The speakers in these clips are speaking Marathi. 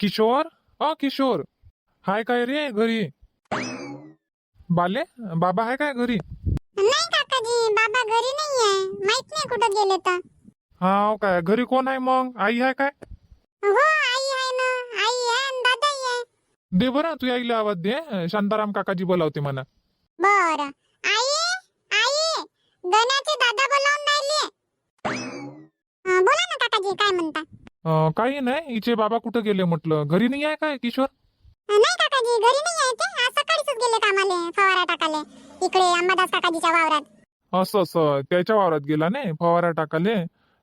किशोर? अ किशोर. हाय काय रे घरी? बाले बाबा हाय काय घरी? नाही काकाजी बाबा घरी नाही आहे माहित नाही कुठं गेले तर. हा काय घरी कोण आहे मग? आई आहे काय? हो आई आहे ना. आई आहे आणि दादाही आहे. दे बरं तू आईला आवाज़ दे. शांताराम काकाजी बोलावते म्हणा. बर. आई आई गण्याचे दादा बोलावून राहिले. अं, बोला ना काकाजी काय म्हणता? अं, काही नाही. हिचे बाबा कुठं गेले म्हटलं? घरी नाही आहे काय किशोर? नाही काकाजी घरी नाही आहे ते. आज सकाळीच गेले कामाले फवारा टाकाले इकडे अंबादास काकाजीच्या वावरात. असं असं. त्याच्या वावरात गेला नाही फवारा टाकाले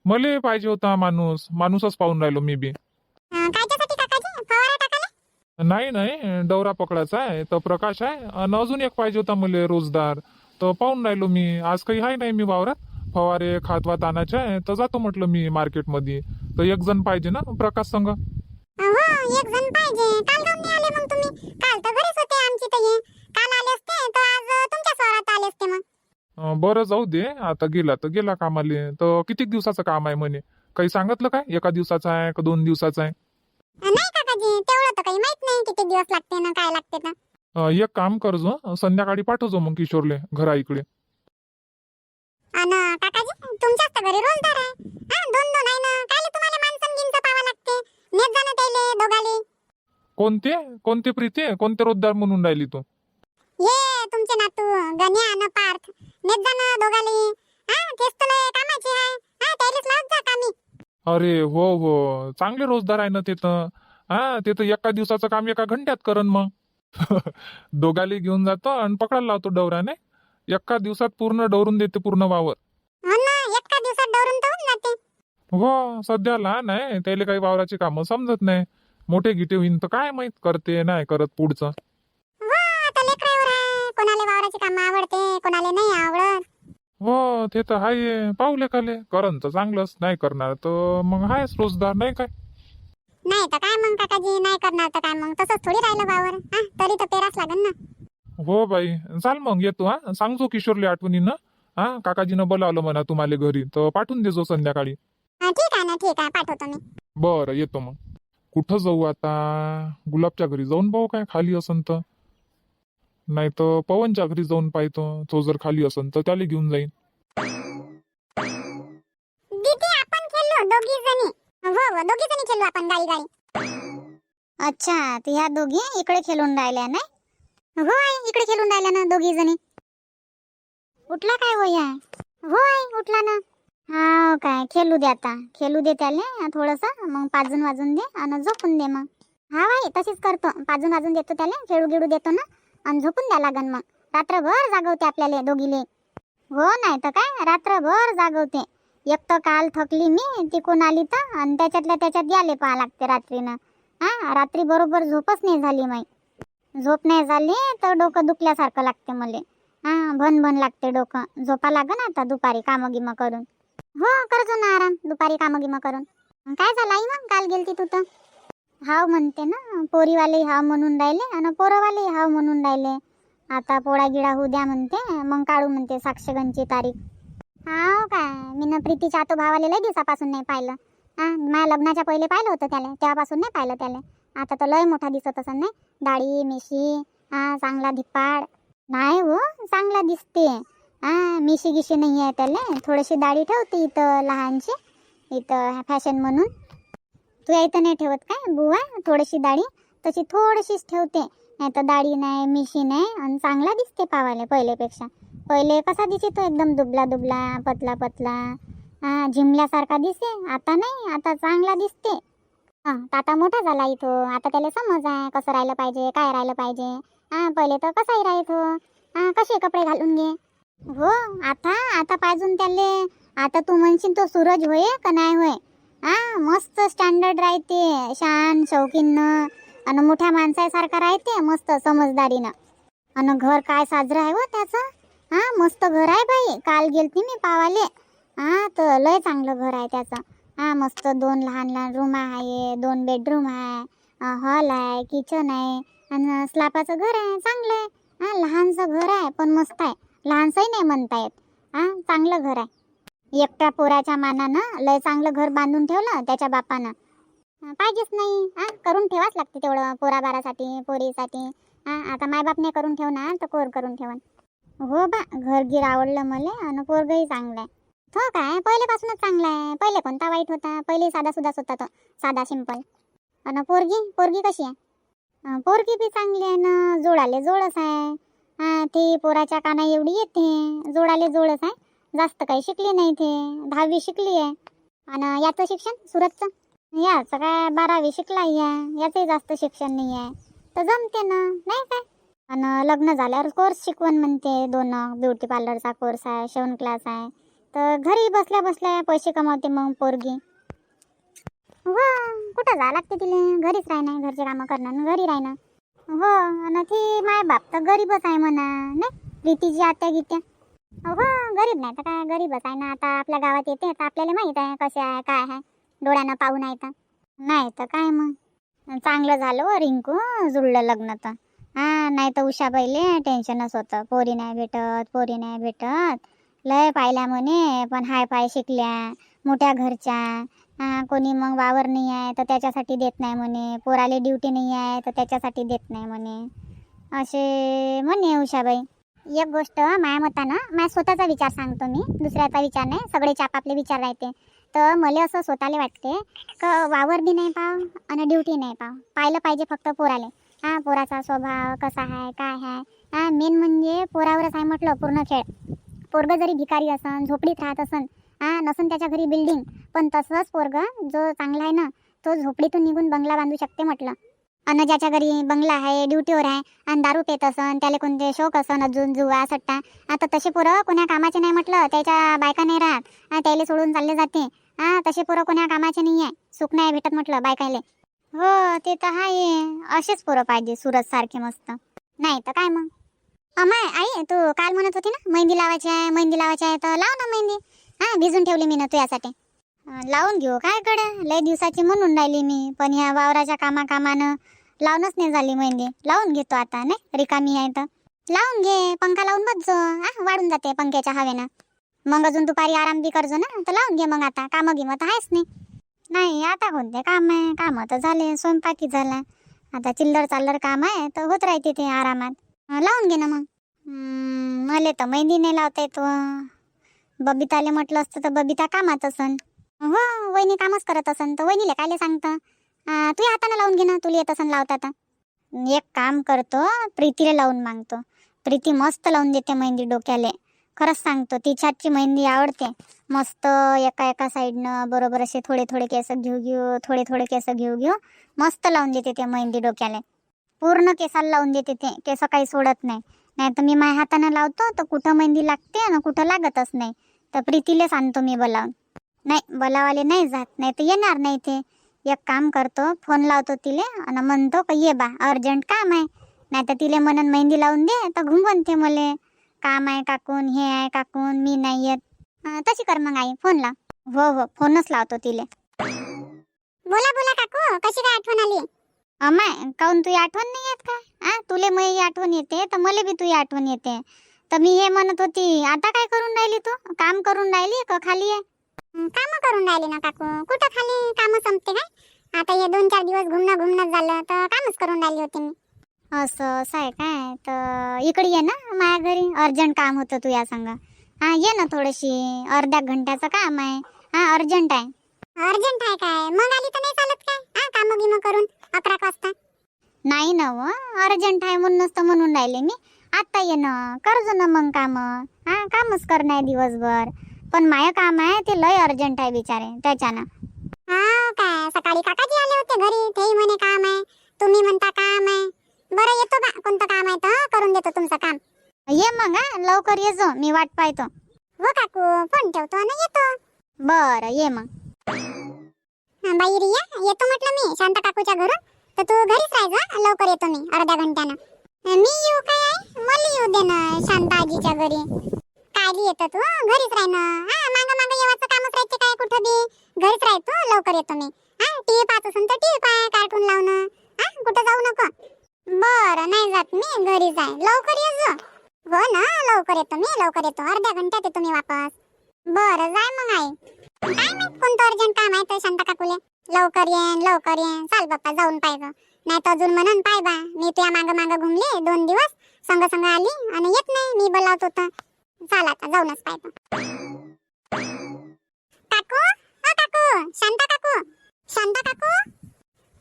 मले पाहिजे होता माणूस. माणूसच पाहून राहिलो मी बी. अं, कायच्यासाठी काकाजी? फवारा टाकाले नाही नाही. दौरा पकडायचा आहे. तर प्रकाश आहे. आणि अजून एक पाहिजे होता मले रोजदार. तर पाहून राहिलो मी. आज काही आहे नाही मी वावरात? फवारे खातवात आणायचे आहे तर जातो म्हटलं मी मार्केटमध्ये. तर एक जण पाहिजे ना प्रकाश संघ. हो एक जण पाहिजे. काल काऊन नाही आले मग तुम्ही. काल तर घरीच होते आमची तर हे काल आले असते तर आज अं, तुमच्याच वावरात आले असते मग. अं, बरं जाऊ दे. आता गेला तर गेला कामाले. तर किती दिवसाचं काम आहे म्हणे? काही सांगितलं काय? एका दिवसाचं आहे का दोन दिवसाचं आहे? नाही काकाजी तेवढं तर काही माहीत नाही किती दिवस लागते ना काय लागते तर अं, एक काम करजो. संध्याकाळी पाठवजो मग किशोरले घरा इकडे. तुमच्याच तर घरी रोजदार आहे हा दोन दोन आहे ना. कायले तुम्हाला माणसं पावा लागते? नेत जाणं त्याले दोघाले. कोणते? कोणते प्रीती? कोणते रोजदार म्हणून राहिली तू? ये तुमचे नातू गण्या न पार्थ. नेत जाणं दोघाले. हा तेच तर लय कामाची आहे हा त्यालेच लावत जा कामी. अरे हो हो. चांगले रोजदार आहे ना ते तर. हा ते तर एका दिवसाचं काम एका घंट्यात करण मग. दोघाली घेऊन जातो आणि पकडायला लावतो डवराने एका दिवसात पूर्ण डवरून देते पूर्ण वावर. दौडून तर होऊन जाते. हो सध्या लहान आहे त्याला काही वावराची कामं समजत नाही. मोठे गिटे होईन तर काय माहीत करते नाही करत पुढचं. हो आता लेकरावर आहे. कोणाला वावराची कामं आवडते कोणाला नाही आवडत. हो ते तर आहे पाहुले काले करण तर चांगलंच नाही करणार तर मग आहेच रोजदार नाही काय? नाही तर काय मग काकाजी? नाही करणार तर काय मग? तसंच थोडी राहिलं वावर. हा तरी तर पेराच लागन ना. हो बाई. चाल मग येतो हा. सांगतो किशोरले आठवणीनं. हा काकाजीनं बोलावलं म्हणा तुम्हाला घरी तर पाठवून देजो संध्याकाळी. हा, ठीक आहे ना ठीक आहे पाठवतो मी. बरं येतो मग. कुठं जाऊ आता? गुलाबच्या घरी जाऊन पाहू काय खाली असन तर. नाही तर पवनच्या घरी जाऊन पाहतो तो जर खाली असन तर त्याला घेऊन जाईन. दीदी आपण खेळलो दोघी जणी. हो हो दोघी जणी खेळलो आपण गाडी गाडी अच्छा तर ह्या दोघी इकडे खेळून राहिल्या नाही? हो आई इकडे खेळून राहिल्या ना दोघी जणी. उठला काय हो आहे होय उठला ना. हा काय खेळू दे आता. खेळू दे त्याले थोडस. मग पाजून वाजून दे आणि झोपून दे मग. हा बाई तशीच करतो. पाजून वाजून देतो त्याला खेळू गिळू देतो ना. आणि झोपून द्या लागन मग. रात्रभर जागवते आपल्याला दोघीले. हो नाही तर काय रात्रभर जागवते. एक तर काल थकली मी तिकून आली तर आणि त्याच्यातल्या त्याच्यात याले पाहा लागते रात्रीनं. हा रात्री बरोबर झोपच नाही झाली माई. झोप नाही झाली तर डोकं दुखल्यासारखं लागते मले. हा भन भन लागते डोकं. झोपा लागन आता दुपारी कामं गिमं करून. हो करतो ना आराम दुपारी कामं गिमं करून. काय झालं आई मग? काल गेलती तू तर. हाव म्हणते ना पोरीवाले हाव म्हणून राहिले आणि पोरवाले हाव म्हणून राहिले. आता पोळा गिळा होऊ द्या म्हणते मग काढू म्हणते साक्षगणची तारीख. हाव काय मी ना प्रीतीच्या आतो भावाले लय दिवसापासून नाही पाहिलं. हा माझ्या लग्नाच्या पहिले पाहिलं होतं त्याला तेव्हापासून नाही पाहिलं त्याला. आता तर लय मोठा दिसत असं नाही. दाढी मिशी हा चांगला धिप्पाड. नाही हो चांगला दिसते. हा मिशी गिशी नाही आहे त्याला. थोडीशी दाढी ठेवते इथं लहानशी इथं फॅशन म्हणून. तू इथं नाही ठेवत काय बुवा? थोडीशी दाढी तशी थोडीशीच ठेवते. नाही तर दाढी नाही मिशी नाही आणि चांगला दिसते पावाले पहिलेपेक्षा. पहिले कसा दिसे तो एकदम दुबला दुबला पतला पतला. हा झिमल्यासारखा दिसे आता नाही आता चांगला दिसते. हा आता मोठा झाला इथं. आता त्याला समज आहे कसं राहिलं पाहिजे काय राहिलं पाहिजे. हा पहिले तर कसाही राहतो हा कसे कपडे घालून घे? हो आता आता पाजून त्याले. आता तू म्हणशील तो सूरज होय का नाही होय? हा मस्त स्टँडर्ड राहते. शान शौकीनं आणि मोठ्या माणसासारखा राहते मस्त समजदारीनं. आणि घर काय साजरं आहे हो त्याचं? हा मस्त घर आहे बाई. काल गेलती मी पावाले. हा तर लय चांगलं घर आहे त्याचं. हा मस्त दोन लहान लहान रूम आहे दोन बेडरूम आहे हॉल आहे किचन आहे. आणि स्लापाचं घर आहे चांगलं आहे. हा लहानसं घर आहे पण मस्त आहे. लहानसंही नाही म्हणता येत. हा चांगलं घर आहे. एकट्या पोराच्या मानानं लय चांगलं घर बांधून ठेवलं त्याच्या बापानं. पाहिजेच नाही. हा करून ठेवाच लागते तेवढं पोराबारासाठी पोरीसाठी. हा आता मायबापने करून ठेवणार तर कोर करून ठेवण हो बा घरगीर आवडलं मला आणि पोरगही चांगलं आहे. तो काय पहिल्यापासूनच चांगला आहे. पहिले कोणता वाईट होता? पहिले साधा सुद्धाच होता तो साधा सिंपल. आणि पोरगी पोरगी कशी आहे? पोरगी बी चांगली आहे ना जोडाले जोडच आहे. हा ती पोराच्या काना एवढी येते जोडाले जोडच आहे. जास्त काही शिकली नाही ते दहावी शिकली आहे. आणि याचं शिक्षण सुरतचं? याचं काय बारावी शिकला या याचंही जास्त शिक्षण नाही आहे. तर जमते ना नाही काय? आणि लग्न झाल्यावर कोर्स शिकवण म्हणते दोन ब्युटी पार्लरचा कोर्स आहे शिवण क्लास आहे. तर घरी बसल्या बसल्या पैसे कमावते मग पोरगी. हो कुठं जा लागते तिला? घरीच राहणं घरचे कामं करणं घरी राहणं. हो आणि ती माय बाप तर गरीबच आहे म्हणा नाही? प्रीतीची आत्या गीत्या. हो गरीब नाही तर काय गरीबच आहे ना? आता आपल्या गावात येते तर आपल्याला माहीत आहे कसे आहे काय आहे. डोळ्यानं पाहून आहे तर. नाही तर काय मग? चांगलं झालं हो रिंकू जुळलं लग्न तर. हा नाही तर उषा पहिले टेन्शनच होतं. पोरी नाही भेटत पोरी नाही भेटत. लय पाहिल्या म्हणे पण हाय पाय शिकल्या मोठ्या घरच्या. कोणी मग वावर नाही आहे तर त्याच्यासाठी देत नाही म्हणे. पोराले ड्युटी नाही आहे तर त्याच्यासाठी देत नाही म्हणे. असे म्हणे उषाबाई. एक गोष्ट माया मतानं माझ्या स्वतःचा विचार सांगतो मी. दुसऱ्याचा विचार नाही सगळे आपापले विचार राहते. तर मला असं स्वतःला वाटते का वावर बी नाही पाव आणि ड्युटी नाही पाव. पाहिलं पाहिजे फक्त पोराले. हा पोराचा स्वभाव कसा आहे काय आहे हा मेन म्हणजे पोरावरच आहे म्हटलं पूर्ण खेळ. पोरगं जरी भिकारी असन झोपडीत राहत असन हा नसून त्याच्या घरी बिल्डिंग पण तसंच पोरग जो चांगला आहे ना तो झोपडीतून निघून बंगला बांधू शकते म्हटलं. अन ज्याच्या घरी बंगला आहे ड्युटीवर आहे आणि दारू पेत असन त्याला कोणते शोक असन अजून जुवा सट्टा. आता तसे पोरं कोण्या कामाचे नाही म्हटलं त्याच्या बायका नाही राहत. त्याला सोडून चालले जाते. हा तसे पोरं कोण्या कामाचे नाही आहे. सुख नाही भेटत म्हटलं बायकायले हो ते तर आहे. असेच पोरं पाहिजे सुरत सारखे मस्त. नाही तर काय मग? अमाय आई तू काल म्हणत होती ना मेहंदी लावायची आहे मेहंदी लावायची आहे तर लाव ना मेहंदी. हा भिजून ठेवली मी ना तुझ्यासाठी. लावून घेऊ. काय गड्या लय दिवसाची म्हणून राहिली मी. पण ह्या वावराच्या कामा कामानं लावूनच नाही झाली मेहंदी. लावून घेतो आता नाही? रिकामी आहे तर. लावून घे. पंखा लावून बसजो हा वाढून जाते पंख्याच्या हवेनं. मग अजून दुपारी आराम बी करजो ना. तर लावून घे मग आता. कामं गिमं तर आहेच नाही. नाही आता कोणते काम आहे? कामं तर झाले. स्वयंपाकी झाला. आता चिल्लर चाल्लर काम आहे. तर होत राहते ते आरामात. लावून घे ना मग. मला तर मेहंदी नाही लावता येतो बबिताले म्हटलं असतं तर बबिता कामात असन. हो वहिनी कामच करत असन. तर वहिनीले कायले सांगतं? तुझ्या तू हाताने लावून घे ना तुला येत असन लावता तर. एक काम करतो प्रीतीला लावून मागतो. प्रीती मस्त लावून देते मेहंदी डोक्याले. खरंच सांगतो तिच्याची मेहंदी आवडते. मस्त एका एका साईडनं बरोबर असे थोडे थोडे केस घेऊ घेऊ थोडे थोडे केस घेऊ घेऊ मस्त लावून देते ते मेहंदी डोक्याला. पूर्ण केसाला लावून देते ते. केस काही सोडत नाही. नाही तर मी माझ्या हाताने लावतो तर कुठं मेहंदी लागते ना कुठं लागतच नाही. तर प्रीतीलाच आणतो मी बोलावून. नाही बोलावाले नाही जात नाही तर येणार नाही ते. एक काम करतो फोन लावतो तिले आणि म्हणतो का ये बा अर्जंट काम आहे. नाही तर तिले म्हणून मेहंदी लावून दे तर घुमवते मले. काम आहे काकून हे आहे काकून मी नाही येत. तशी कर मग आई फोन लाव. हो हो फोनच लावतो तिले. बोला बोला काकू कशी काय आठवण आली? अमाय काऊन तुझी आठवण नाही येत का? आ तुले मग आठवण येते तर मला बी तुझी आठवण येते. तर मी हे म्हणत होती आता काय करून राहिली तू? काम करून राहिली का खाली आहे? काम करून राहिली ना काकू. कुठं खाली? काम संपते काय आता हे दोन चार दिवस घुमणं घुमणं झालं तर कामच करून राहिली होती मी. असं असं आहे काय? तर इकडे ये ना माझ्या घरी. अर्जंट काम होतं तू या संग. हा ये ना थोडीशी. अर्ध्या घंट्याचं काम आहे. हा अर्जंट आहे. अर्जंट आहे काय? मग आली तर नाही चालत काय? हा काम गिम करून अकरा वाजता. नाही ना व. अर्जंट आहे म्हणूनच तर म्हणून राहिले मी. आता ये ना करजो ना मग काम. हा कामच करणं आहे दिवसभर. पण माय काम आहे ते लय अर्जंट आहे बिचारे त्याच्यानं. हा काय सकाळी काकाजी आले होते घरी तेही म्हणे काम आहे. तुम्ही म्हणता काम आहे. बरं येतो बा कोणतं काम आहे तर करून देतो तुमचं काम. ये मग हा लवकर ये जो मी वाट पाहतो. हो काकू फोन ठेवतो ना येतो. बरं ये मग. बाई रिया येतो म्हटलं मी शांता काकूच्या घरून. तर तू घरीच राहायचं लवकर येतो मी अर्ध्या घंट्यानं. मी येऊ काय? आहे मला येऊ दे ना शांता आजीच्या घरी. काय येतं तू घरीच राह ना. हा माग माग येवाचं कामच राहते काय कुठं बी? घरीच राहतो लवकर येतो मी. हा टीव्ही पाहत असून तर टीव्ही पाय कार्टून लावणं. हा कुठं जाऊ नको. बरं नाही जात मी घरीच आहे लवकर ये जो. हो ना लवकर येतो मी लवकर येतो. अर्ध्या घंट्यात येतो मी वापस. बरं जाय मग आई. काय माहीत कोणतं अर्जंट काम आहे तर शांता काकुले? लवकर ये लवकर ये चाल बाप्पा जाऊन पाहिजे गं. नाही तर अजून म्हणून पाय बा मी तुया मागं मागं घुमले दोन दिवस संग संग आली आणि येत नाही मी बोलावत होता. चाल आता जाऊनच पाय बा. काकू अ काकू शांता काकू शांता काकू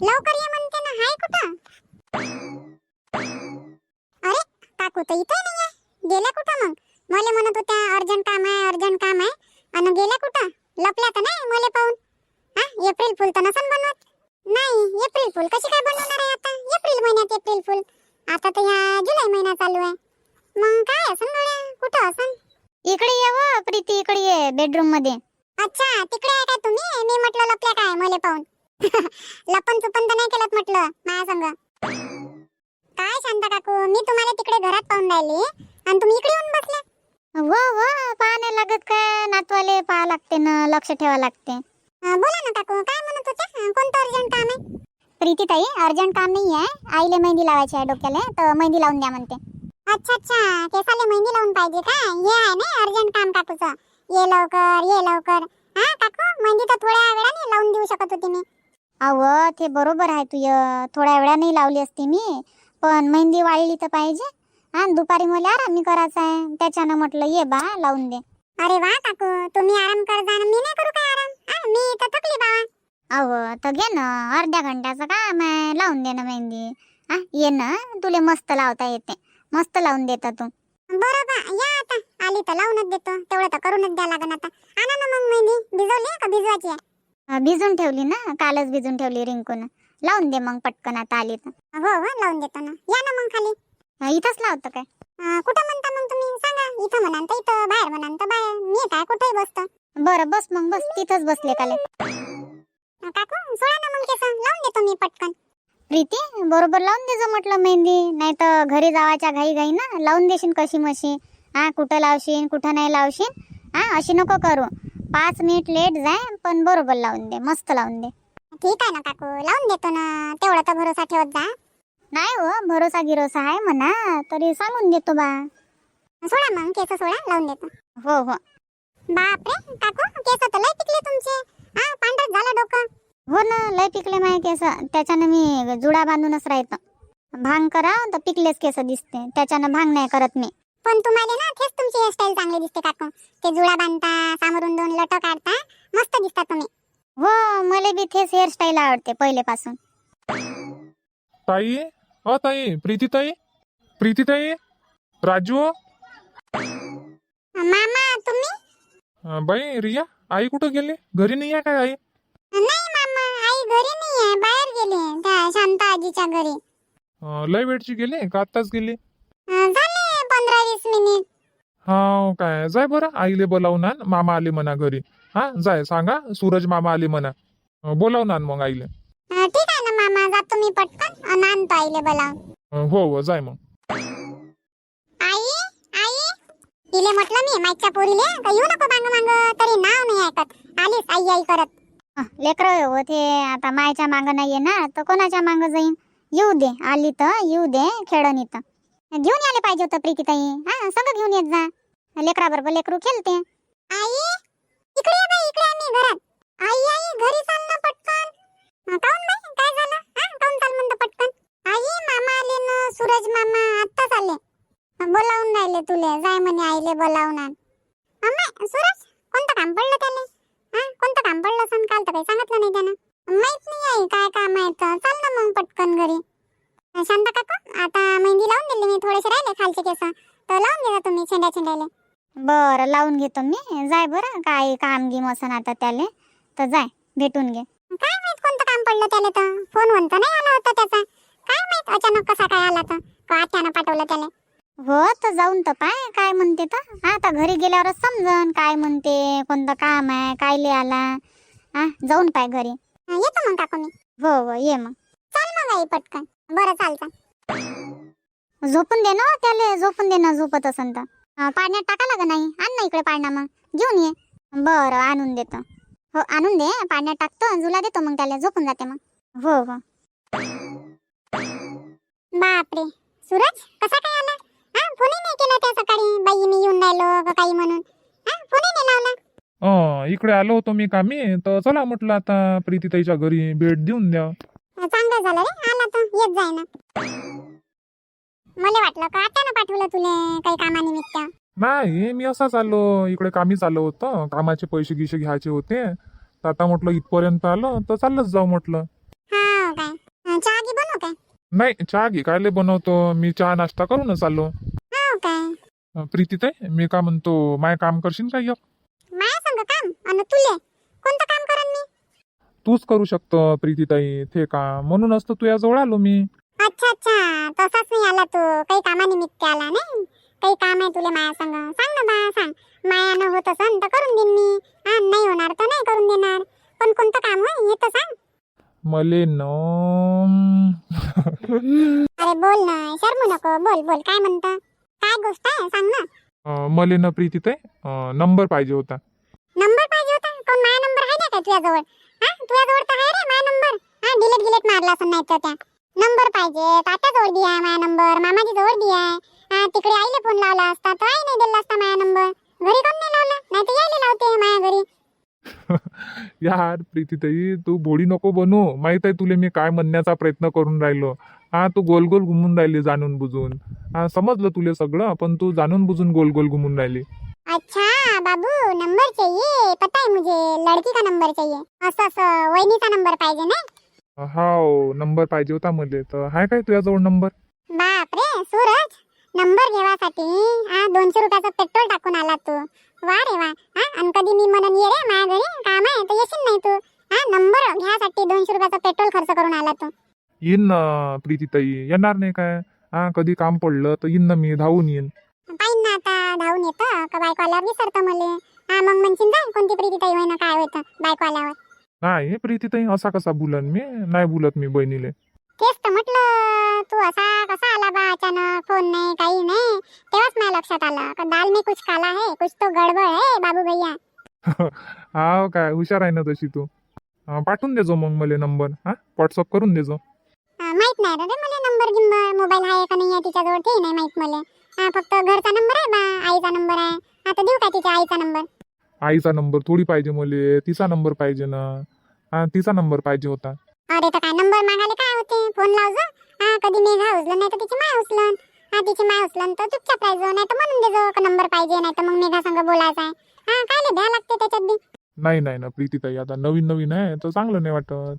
लवकर ये म्हणते ना हाय कुठं? अरे काकू तर इथे नाही आहे गेल्या कुठं मग? मला म्हणत होत्या अर्जंट काम आहे अर्जंट काम आहे. आणि गेल्या कुठं? लपल्या तर नाही मला पाहून. हा एप्रिल फुल तर नसन बनवत. नाही एप्रिल फुल. कशी काय बनवणार आहे आता? एप्रिल महिन्यात एप्रिल फुल. आता तर ह्या जुलै महिना चालू आहे. मग काय असन गड्या? कुठं असन? इकडे ये व प्रीती इकडे ये बेडरूममध्ये. अच्छा तिकडे आहे काय तुम्ही? मी म्हटलं लपल्या काय मला पाहून. लपन चुपन तर नाही केलं म्हटलं माझ्या संग. काय शांता काकू मी तुम्हाला तिकडे घरात पाहून राहिली. आणि तुम्ही इकडे येऊन बसले हो हो पाहा नाही लागत काय? नातवाले पाहा लागते ना लक्ष ठेवा लागते. बोला ना काकू काय म्हणत होत्या? कोणतं अर्जंट काम आहे? प्रीती ताई अर्जंट काम नाही आहे आईले मेहंदी लावायची आहे डोक्याला तर मेहंदी लावून द्या म्हणते. अच्छा अच्छा. केसाले मेहंदी लावून पाहिजे का? हे आहे ना अर्जंट काम काकूचं. ये लवकर ये लवकर. हा काकू मेहंदी तर थोड्या वेळाने लावून देऊ शकत होती मी. अव ते बरोबर आहे तुय. थोड्या वेळाने लावली असती मी पण मेहंदी वाळली तर पाहिजे. हा दुपारी मला आराम करायचा आहे. त्याच्यानं म्हटलं ये बा लावून दे. अरे वा काकू. तुम्ही आराम कर जा मी नाही करू काय आराम. हा, मी तर थकली बा अव तर घे ना. अर्ध्या घंट्याचं काम आहे. लावून दे ना मेहंदी. हा ये ना. तुले मस्त लावता येते. मस्त लावून देता तू. बरं बा. या आता. आली तर लावूनच देतो. तेवढं तर करूनच द्या लागन आता. आणा ना मग मेहंदी. भिजवली का? भिजवायची आहे. अं, भिजून ठेवली ना. कालच भिजून ठेवली रिंकून. लावून दे मग पटकन आता आली तर. हो हो. लावून देतो ना. या ना मग खाली. अं, इथंच लावतं काय? अं, कुठं म्हणता मग तुम्ही? इथं म्हणाल तर इथं बाहेर म्हणाल तर बाहेर. मी काय कुठेही बसतो. बरं बस मग बस. तिथंच बसले काले. काकू सोडा ना मग केस. लावून देतो मी पटकन. प्रीती बरोबर लावून देजो म्हटलं मेहंदी. नाही तर घरी जावाच्या घाई घाई ना लावून देशील कशी मशी. हा कुठं लावशील कुठं नाही लावशील हा अशी नको करू. पाच मिनिट लेट जाय पण बरोबर लावून दे. मस्त लावून दे. ठीक आहे ना काकू. लावून देतो ना. तेवढा तर भरोसा ठेवत जा. नाही हो भरोसा गिरोसा आहे म्हणा. तरी सांगून देतो बा. सोडा मग केस सोडा लावून देतो. हो हो. बापरे काकू केस तर लय पिकले तुमचे. हा पांढरच झालं डोकं. हो ना लय पिकले माझे केस. त्याच्यानं मी जुडा बांधूनच राहतो. भांग करा तर पिकलेच केस दिसते. त्याच्यानं भांग नाही करत मी. पण तुम्हाला ना तेच तुमची हेअरस्टाईल चांगली दिसते काकू. ते जुडा बांधता सामोरून दोन लट काढता मस्त दिसता तुम्ही. हो मला बी तेच हेअरस्टाईल आवडते पहिलेपासून. ताई अ ताई प्रीती ताई प्रीती ताई राजू मामा तुम्ही? अं, बाई रिया आई कुठं गेली? घरी नाही आहे काय आई? नाही मामा आई घरी नाही आहे बाहेर गेली त्या शांता आजीच्या घरी. अं, लय वेळची गेली? का आत्ताच गेली? अं, झाले पंधरा वीस मिनिट. हा काय जाय बरं आईले बोलावून आण मामा आले म्हणा घरी. हा जाय सांगा सूरज मामा आले म्हणा. अं, बोलावून आण मग आईले. अं, ठीक आहे ना मामा जातो मी पटकन अन् आणतो आईले बोलावून. अं, हो हो जाय मग. तिले म्हटलं मी माईच्या पोरीले का येऊ नको मांग मांग? तरी नाव नाही ऐकत. आलीस आई आई करत. लेकर हो ते आता मायच्या मांग नाहीये ना तर कोणाच्या मांग जाईन? येऊ दे आली तर येऊ दे खेळण इथं घेऊन यायला पाहिजे होतं प्रीतीताई. हा सगळं घेऊन येत जा. लेकरा बरोबर लेकरू खेळते. आई? इकडे ये बाई इकडे मी घरात. आई आई घरी चाल ना पटकन. बाई? काय झालं? राहिले तुले जाय म्हणे आईले बोलावून आण. अम्मा सूरज कोणतं काम पडलं त्याने हा कोणतं काम पडलं सण काल तर काही सांगितलं नाही त्यानं. माहीत नाही आई काय काम आहे तर. चाल ना मग पटकन घरी. शांता काका आता मेहंदी लावून दिली मी थोडेसे राहिले खालचे केस. तर लावून घ्या तुम्ही छेंड्या छेंड्याले बरं लावून घेतो मी. जाय बरं काय काम गिम असन आता त्याले. तर जाय भेटून घे. काय माहीत कोणतं काम पडलं त्याले तर? फोन म्हणतो नाही आला होता त्याचा. काय माहीत अचानक कसा काय आला तर? का पाठवलं त्याले. हो तर जाऊन तर पाय काय म्हणते तर? आता घरी गेल्यावरच समजन काय म्हणते कोणतं काम आहे काय ले आला. हा जाऊन पाय घरी. येतो मग काकू मी. हो हो ये मग. चाल मग आई पटकन. बरं चालतं झोपून दे ना त्याले झोपून दे ना झोपत असन तर. अं, पाण्यात टाका लाग नाही आण ना इकडे पाळणा मग. घेऊन ये. बरं आणून देतो. हो आणून दे. पाण्यात टाकतो जुला देतो मग त्याला. झोपून जाते मग. हो हो. बापरे. सूरज कसा काय आला? फोनही नाही केला त्या सकाळी. बाई मी येऊन राहिलो काही म्हणून. हा? फोनही नाही लावला. अं, इकडे आलो होतो मी कामी तर चला म्हटलं आता प्रीतीताईच्या घरी भेट देऊन द्या. चांगलं झालं रे. आला तर येत जाय ना मला वाटलं का आता पाठवलं तुले काही कामानिमित्त? नाही मी असाच आलो. इकडे कामी चाललो होतं. कामाचे पैसे गिसे घ्यायचे होते. तर आता म्हटलं इथपर्यंत आलो तर चाललंच जाऊ म्हटलं. हा काय? अं, चहा घे बनव काय? नाही चहा घे. कायले बनवतो? मी चहा नाश्ता करूनच आलो. काय अं, प्रीतीताई मी का म्हणतो माय काम करशील का एक माया संग काम? अन तुले? कोणतं काम करन मी? तूच करू शकतो प्रीतीताई. ते काम. म्हणूनच तर तुझ्याजवळ आलो मी. अच्छा अच्छा. तसाच नाही आला तू. काही कामानिमित्त आला नाही? काही काम आहे तुले माया संग? सांग ना बा सांग. मायानं होत असन तर करून देईन मी. हा नाही होणार तर नाही करून देणार. पण कोणतं काम होय? हे तर सांग. मले न अरे बोल ना. शर्मू नको. बोल बोल. काय म्हणतं? काय गोष्ट आहे? सांग ना. अं, मले न प्रीतीताई अं, नंबर पाहिजे होता. नंबर पाहिजे होता? कोण माया नंबर आहे ना काय तुझ्याजवळ? हा? तुझ्याजवळ तर आहे रे माया नंबर. हा डिलीट डिलीट मारला असं नाही तर त्या. नंबर पाहिजे. तात्याजवळ बी आहे माया नंबर. मामाजी जवळ बी आहे. हा तिकडे आईले फोन लावला असता. तर आई नाही दिला असता माया नंबर. घरी कोण नाही लावला? नाही तर यायला लावते माया घरी. यार प्रीतीताई तू भोळी नको बनू. माहीत आहे तुले मी काय म्हणण्याचा प्रयत्न करून राहिलो. हा तू गोल गोल घुमून राहिली जाणून बुजून. हा समजलं तुले सगळं पण तू जाणून बुजून गोल गोल घुमून राहिली. अच्छा बाबू नंबर चाहिए. पता है मुझे लड़की का नंबर चाहिए. असं असं वहिनीचा नंबर पाहिजे ना हाव नंबर पाहिजे होता मले तर हाय काय तुझ्याजवळ नंबर बाप रे सूरज नंबर घेवासाठी हा दोनशे रुपयाचं पेट्रोल टाकून आला तू. वा रे वा. हा आणि कधी मी म्हणून ये रे माझ्या घरी काम आहे तर येशील नाही तू. हा नंबर घ्यासाठी दोनशे रुपयाचं पेट्रोल खर्च करून आला तू. येईन ना प्रीतीताई येणार नाही काय? हा कधी काम पडलं तर येईन ना मी धावून येईन. पाहिन ना आता धावून येतं का बायको आल्यावर विसरतं मले? हा मग म्हणशील जा कोणती प्रीती ताई होईना काय होतं बायको आल्यावर नाही प्रीतीताई असा कसा बुलन मी? नाही बोलत मी बहिणीले. तेच तर म्हटलं तू असा कसा आला बा अचानक? फोन नाही काही नाही. तेव्हाच माझ्या लक्षात आलं का दाल में कुछ काला है कुछ तो गडबड है बाबू भैया. हाव काय हुशार आहे ना तशी तू. हा, पाठवून देजो मग मला नंबर हा? व्हॉट्सअप करून देजो. नाही रे मला नंबर गिंबर मोबाईल आहे का नाही आहे तिच्याजवळ ते नाही माहीत मला. हा, फक्त घरचा नंबर आहे बा आईचा नंबर आहे. आता देऊ का तिच्या आईचा नंबर? आईचा नंबर थोडी पाहिजे मले तिचा नंबर पाहिजे ना. हा तिचा नंबर पाहिजे होता. अरे तर काय नंबर मागायला काय होते? फोन लावजो. हा कधी मेघा उचलन नाही तर तिची माय उचलन. हा तिची माय उचलन तर चुपचाप राहायचो नाही तर म्हणून देजो का नंबर पाहिजे नाही तर मग मेघा संग बोलायचं आहे. हा काय भ्या लागते त्याच्यात बी. नाही नाही ना प्रीतीताई आता नवीन नवीन आहे तर चांगलं नाही वाटत.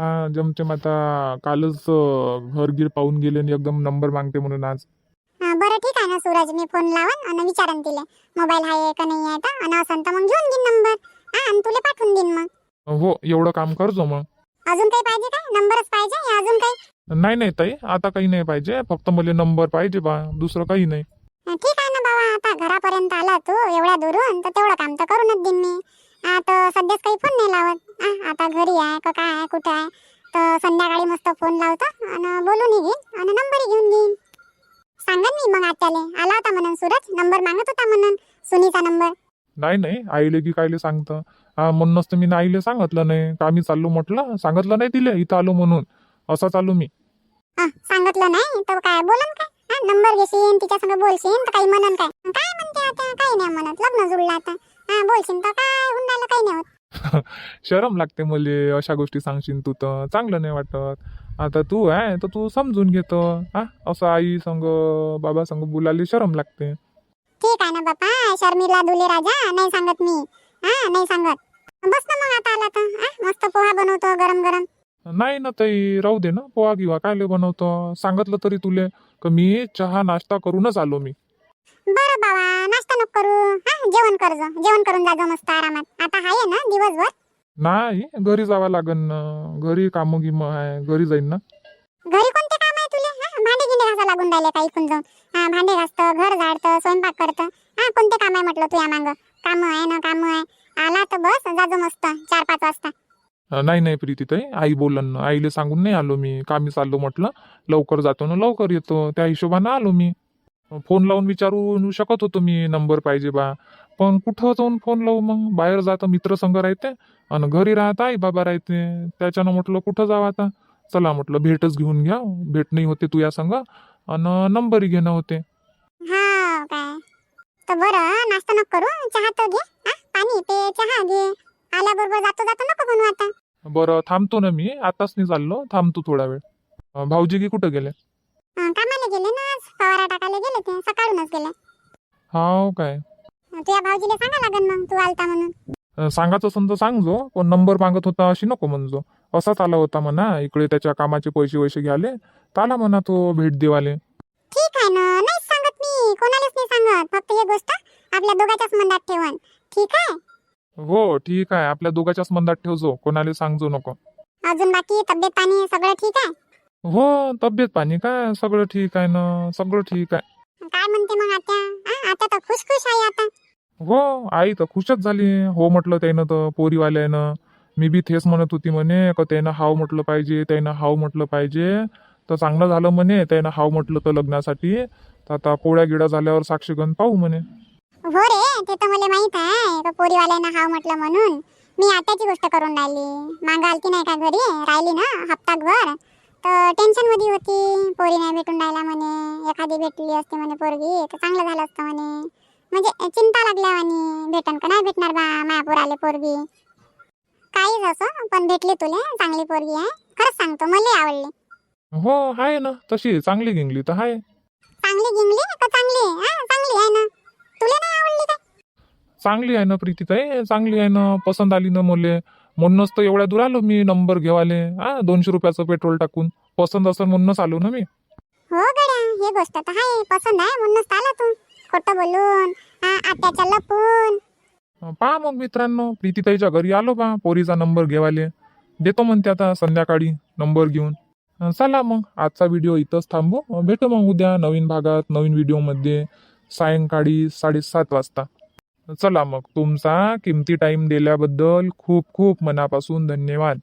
हा जमतेम आता कालच घरगीर पाहून गेले आणि एकदम नंबर मागते म्हणून आज. हा, बरं ठीक आहे ना सूरज मी फोन लावन आणि विचारन तिले. मोबाईल आहे का नाही आहे तर आणि असन तर मग घेऊन घेईन नंबर हा आणि तुला पाठवून देईन मग. हो एवढं काम करजो मग. अजून काही पाहिजे काय? नंबरच पाहिजे या अजून काही? नाही नाही ताई आता काही नाही पाहिजे. फक्त मला नंबर पाहिजे बा दुसरं काही नाही. ठीक आहे ना बाबा आता घरापर्यंत आला तू एवढ्या दुरून तर तेवढं काम तर करूनच देईन मी. आता सध्याच काही फोन नाही लावत. हा, आता घरी आहे का काय आहे कुठं आहे? तर संध्याकाळी मस्त फोन लावतो आणि बोलून घेईन आणि नंबरही घेऊन घेईन. सांगन मी मग आत्याले. आला होता म्हणून सूरज. नंबर मागत होता म्हणून. सुनीचा नंबर नाही नाही. आईले की कायले सांगतं? हा म्हणूनच तर मी ना आईले सांगितलं नाही. का आम्ही चाललो म्हटलं? सांगितलं नाही तिले. इथं आलो म्हणून. असं चालू मी. हा, सांगितलं नाही? तर काय? बोलन काय? हा, नंबर घेशील तिच्या संग बोलशील तर काही म्हणन काय? काय म्हणते आता काही नाही म्हणत. लग्न जुळलं आता. हा बोलशील तर काय? होऊन राहिलं काही नाही होत. शरम लागते मले अशा गोष्टी सांगशील तू तर. चांगलं नाही वाटत. आता तू आहे तर तू समजून घेतो हा असं आई संग बाबा संग बोलायला शरम लागते. ठीक आहे ना बापा शर्मिला दुले राजा नाही सांगत मी. हा नाही सांगत. बस ना मग आता आला तर. हा, मस्त पोहा बनवतो गरम गरम. नाही ना ताई राहू दे ना. पोहा किंवा कायले बनवतो? सांगितलं तरी तुले. का मी चहा नाश्ता करूनच आलो मी. बरं बाबा नाश्ता नको करू. हा जेवण करजो जेवण करून जाजो मस्त आरामात. आता आहे ना दिवसभर? नाही घरी जावं लागन ना. घरी कामं गिम आहे. घरी जाईन ना. घरी कोणते काम आहे तुले? हा भांडे गिंडे घासा लागून राहिले काही इकून जाऊन? हा भांडे घासतं घर झाडतं स्वयंपाक करतं. हा कोणते काम आहे म्हटलं तू या मागं? काम आहे ना काम आहे. आला तर बस जाजो मस्त. चार पाच वाजता. अं, नाही नाही प्रीतीताई आई बोलन ना. आईले सांगून नाही आलो मी. कामी चाललो म्हटलं. लवकर जातो ना लवकर येतो. त्या हिशोबानं आलो मी. फोन लावून विचारू शकत होतो मी नंबर पाहिजे बा. पण कुठं जाऊन फोन लावू मग? बाहेर जातं मित्र संघ राहते आणि घरी राहत आई बाबा राहते. त्याच्यानं म्हटलं कुठं जावं आता? चला म्हटलं भेटच घेऊन घ्या. भेट नाही होते तू या संघ आणि नंबरही घेणं होते. हा काय? तर बरं नाश्ता नको करू? चहा तर घे. हा? पाणी पे चहा घे. आल्याबरोबर जातो जातो नको बनवू आता. बरं थांबतो ना मी. आताच नाही चाललो थांबतो थोडा वेळ. अं, भाऊजी की कुठं गेले? अं, कामाला गेले ना फवारा टाकायला गेले ते सकाळूनच गेले. हाव काय? तुझ्या भाऊजीला सांगा लागन मग तू आलता म्हणून. अं, सांगायचं तर सांगजो पण नंबर मागत होता अशी नको म्हणजो असाच आला होता म्हणा इकडे त्याच्या कामाचे पैसे वैसे घ्याले तर आला म्हणा तो भेट देवाले. ठीक आहे ना नाहीच सांगत मी कोणालाच नाही सांगत फक्त ही गोष्ट आपल्या दोघांच्याच मनात ठेवून. ठीक आहे? हो ठीक आहे आपल्या दोघांच्याच मंदात ठेवजो कोणाला सांगजो नको. अजून बाकी तब्येत पाणी सगळं ठीक आहे? हो तब्येत पाणी काय? सगळं ठीक आहे ना? सगळं ठीक आहे. काय म्हणते मग आता आ, आता तर खुश खुश आहे आता. हो आई तर खुशच झाली. हो म्हटलं त्यानं तर पोरीवाल्यानं. मी बी तेच म्हणत होती म्हणे का त्यानं हाव म्हटलं पाहिजे त्यानं हाव म्हटलं पाहिजे. तर चांगलं झालं म्हणे त्यानं हाव म्हटलं तर लग्नासाठी. तर आता पोळ्या गिळ्या झाल्यावर साक्षीगण पाहू म्हणे. हो रे ते तर मला माहीत आहे का पोरीवाल्यांना हाव म्हटलं म्हणून. मी आताची गोष्ट करून राहिली. मागं आलती नाही का घरी? राहिली ना हप्ताभर. तर टेन्शनमध्ये होती. पोरी नाही भेटून राहिला म्हणे. एखादी भेटली असते म्हणे पोरगी तर चांगलं झालं असतं म्हणे. म्हणजे चिंता लागल्या म्हणे. भेटन का नाही भेटणार बा मायापूर आले पोरगी. काहीच असो पण भेटली तुले चांगली पोरगी आहे. खरंच सांगतो मला आवडली. हो आहे ना. तशी चांगली गिंगली तर आहे. चांगली गिंगली का चांगली? हा चांगली आहे ना. तुला नाही आवडली का चांगली आहे ना प्रीतीताई. चांगली आहे ना पसंत आली ना मुले. म्हणूनच तर एवढ्या दूर आलो मी नंबर घेवाले हा दोनशे रुपयाचं पेट्रोल टाकून. पसंत असं म्हणूनच आलो ना मी. हो गड्या हे गोष्ट तर आहे. पसंत आहे म्हणूनच आला तू. खोटं बोलून आत्याच्या लपून. पहा मग मित्रांनो प्रीतीताईच्या घरी आलो बा पोरीचा नंबर घेवाले देतो म्हणते आता संध्याकाळी नंबर घेऊन. चला मग आजचा व्हिडिओ इथंच थांबू. भेटू मग उद्या नवीन भागात नवीन व्हिडिओमध्ये सायंकाळी साडेसात वाजता. चला मग तुमचा किमती टाईम दिल्याबद्दल खूप खूप मनापासून धन्यवाद.